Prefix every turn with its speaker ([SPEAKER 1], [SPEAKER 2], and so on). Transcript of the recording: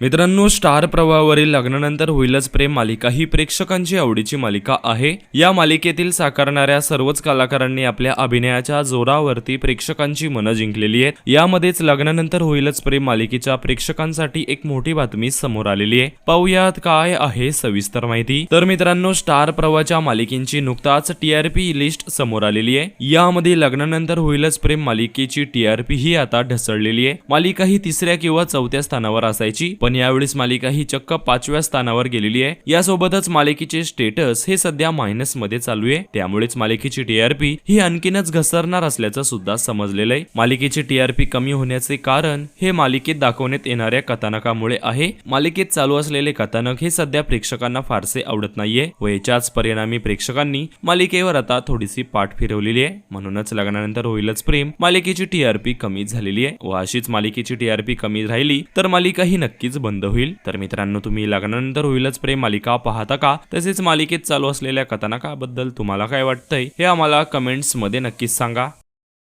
[SPEAKER 1] मित्रांनो स्टार प्रवाहावरील लग्नानंतर होईलच प्रेम मालिका ही प्रेक्षकांची आवडीची मालिका आहे. या मालिकेतील साकारणाऱ्या सर्वच कलाकारांनी आपल्या अभिनयाच्या जोरावरती प्रेक्षकांची मनं जिंकलेली आहेत. यामध्येच लग्नानंतर होईलच प्रेम मालिकेच्या प्रेक्षकांसाठी एक मोठी बातमी समोर आलेली आहे. पाहुयात काय आहे सविस्तर माहिती. तर मित्रांनो स्टार प्रवाहाच्या मालिकेची नुकताच टीआरपी लिस्ट समोर आलेली आहे. यामध्ये लग्नानंतर होईलच प्रेम मालिकेची टीआरपी ही आता ढसळलेली आहे. मालिका ही तिसऱ्या किंवा चौथ्या स्थानावर असायची पण यावेळेस मालिका ही चक्क पाचव्या स्थानावर गेलेली आहे. यासोबतच मालिकेचे स्टेटस हे सध्या मायनसमध्ये चालू आहे. त्यामुळेच मालिकेची टीआरपी ही आणखीनच घसरणार असल्याचं सुद्धा समजलेलं आहे. मालिकेची टीआरपी कमी होण्याचे कारण हे मालिकेत दाखवण्यात येणाऱ्या कथानकामुळे आहे. मालिकेत चालू असलेले कथानक हे सध्या प्रेक्षकांना फारसे आवडत नाहीये व याच्याच परिणामी प्रेक्षकांनी मालिकेवर आता थोडीशी पाठ फिरवलेली आहे. म्हणूनच लग्नानंतर होईलच प्रेम. मालिकेची टीआरपी कमी झालेली आहे व अशीच मालिकेची टीआरपी कमी राहिली तर मालिका ही नक्कीच बंद होईल. तर मित्रांनो तुम्ही लग्नानंतर होईलच प्रेम मालिका पाहता का? तसेच मालिकेत चालू असलेल्या कथानकाबद्दल तुम्हाला काय वाटतंय हे आम्हाला कमेंट्समध्ये नक्कीच सांगा.